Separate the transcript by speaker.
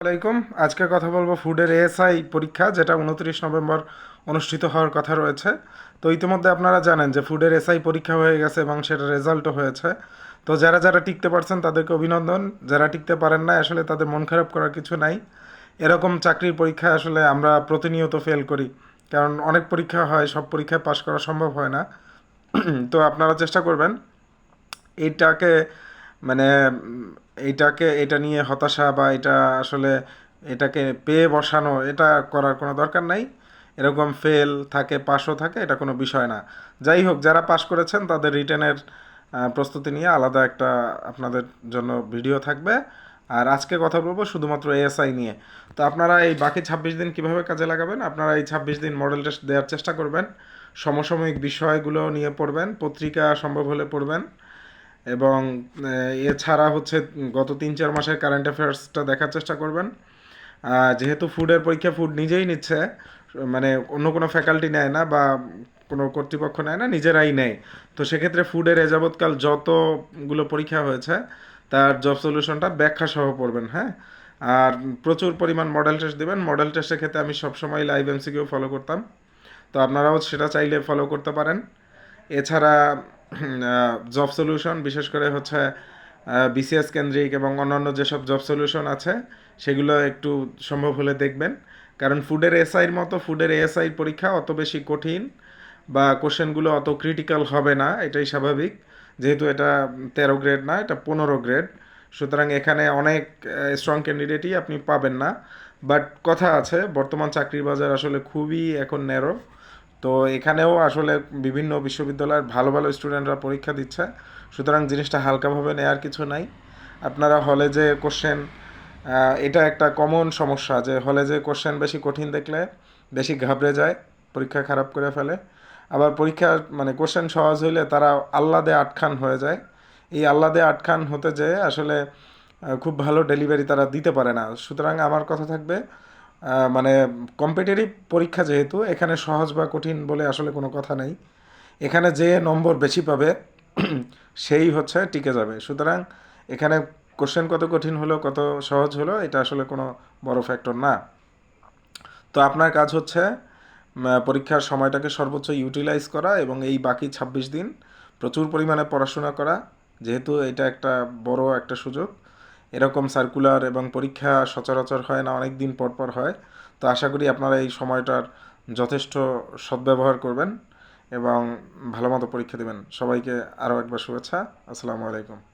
Speaker 1: আলাইকুম। আজকে কথা বলব ফুডের এএসআই পরীক্ষা, যেটা উনত্রিশ নভেম্বর অনুষ্ঠিত হওয়ার কথা রয়েছে। তো ইতিমধ্যে আপনারা জানেন যে ফুডের এসআই পরীক্ষা হয়ে গেছে এবং সেটা রেজাল্টও হয়েছে। তো যারা যারা টিকতে পারছেন তাদেরকে অভিনন্দন। যারা টিকতে পারেন না আসলে তাদের মন খারাপ করার কিছু নাই। এরকম চাকরির পরীক্ষা আসলে আমরা প্রতিনিয়ত ফেল করি। কারণ অনেক পরীক্ষা হয়, সব পরীক্ষায় পাশ করা সম্ভব হয় না। তো আপনারা চেষ্টা করবেন। এইটাকে মানে এইটাকে, এটা নিয়ে হতাশা বা এটা আসলে এটাকে পেয়ে বসানো, এটা করার কোনো দরকার নাই। এরকম ফেল থাকে পাশও থাকে, এটা কোনো বিষয় না। যাই হোক, যারা পাশ করেছেন, তাদের রিটেনের প্রস্তুতি নিয়ে আলাদা একটা আপনাদের জন্য ভিডিও থাকবে। আর আজকে কথা বলব শুধুমাত্র এএসআই নিয়ে। তো আপনারা এই বাকি ছাব্বিশ দিন কীভাবে কাজে লাগাবেন? আপনারা এই ছাব্বিশ দিন মডেল টেস্ট দেওয়ার চেষ্টা করবেন। সমসাময়িক বিষয়গুলো নিয়ে পড়বেন, পত্রিকা সম্ভব হলে পড়বেন। এবং এছাড়া হচ্ছে গত তিন চার মাসের কারেন্ট অ্যাফেয়ার্সটা দেখার চেষ্টা করবেন। যেহেতু ফুডের পরীক্ষা ফুড নিজেই নিচ্ছে মানে অন্য কোনো ফ্যাকাল্টি নেয় না বা কোনো কর্তৃপক্ষ নেয় না, নিজেরাই নেয়। তো সেক্ষেত্রে ফুডের এ যাবৎকাল যতগুলো পরীক্ষা হয়েছে, তার জব সলিউশনটা ব্যাখ্যা সহ পড়বেন হ্যাঁ? আর প্রচুর পরিমাণ মডেল টেস্ট দেবেন। মডেল টেস্টের ক্ষেত্রে আমি সবসময় লাইভ এমসিকিউ ফলো করতাম। তো আপনারাও সেটা চাইলে ফলো করতে পারেন। এছাড়া জব সলিউশন বিশেষ করে হচ্ছে বিসিএস কেন্দ্রিক এবং অন্যান্য যেসব জব সলিউশন আছে, সেগুলো একটু সম্ভব হলে দেখবেন। কারণ ফুডের এসআইয়ের মতো ফুডের এএসআই পরীক্ষা অত বেশি কঠিন বা কোশ্চেনগুলো অত ক্রিটিক্যাল হবে না, এটাই স্বাভাবিক। যেহেতু এটা তেরো গ্রেড না, এটা পনেরো গ্রেড সুতরাং এখানে অনেক স্ট্রং ক্যান্ডিডেটই আপনি পাবেন না। বাট কথা আছে, বর্তমান চাকরির বাজার আসলে খুবই এখন ন্যারো তো এখানেও আসলে বিভিন্ন বিশ্ববিদ্যালয়ের ভালো ভালো স্টুডেন্টরা পরীক্ষা দিচ্ছে। সুতরাং জিনিসটা হালকাভাবে নেওয়ার কিছু নাই। আপনারা হলে যে কোশ্চেন এটা একটা কমন সমস্যা যে হলে যে কোশ্চেন বেশি কঠিন দেখলে বেশি ঘাবড়ে যায়, পরীক্ষা খারাপ করে ফেলে। আবার পরীক্ষা মানে কোশ্চেন সহজ হইলে তারা আহ্লাদে আটখান হয়ে যায়। এই আহ্লাদে আটখান হতে যেয়ে আসলে খুব ভালো ডেলিভারি তারা দিতে পারে না। সুতরাং আমার কথা থাকবে মানে কম্পিটিটিভ পরীক্ষা যেহেতু, এখানে সহজ বা কঠিন বলে আসলে কোনো কথা নেই। এখানে যে নম্বর বেশি পাবে, সেই হচ্ছে টিকে যাবে। সুতরাং এখানে কোশ্চেন কত কঠিন হলো, কত সহজ হলো, এটা আসলে কোনো বড় ফ্যাক্টর না। তো আপনার কাজ হচ্ছে পরীক্ষার সময়টাকে সর্বোচ্চ ইউটিলাইজ করা এবং এই বাকি ছাব্বিশ দিন প্রচুর পরিমাণে পড়াশোনা করা। যেহেতু এটা একটা বড় একটা সুযোগ এরকম সার্কুলার এবং পরীক্ষা সচরাচর হয় না অনেক দিন পর পর হয়। তো আশা করি আপনারা এই সময়টার যথেষ্ট সদ্ব্যবহার করবেন এবং ভালো মতো পরীক্ষা দেবেন। সবাইকে আরও একবার শুভেচ্ছা। আসসালামু আলাইকুম।